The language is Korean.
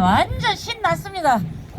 완전 신났습니다.